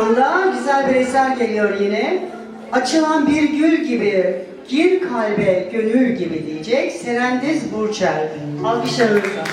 Anda güzel bir eser geliyor yine. Açılan bir gül gibi, gir kalbe gönül gibi diyecek Serendiz Burçer. Alkışlarınızla.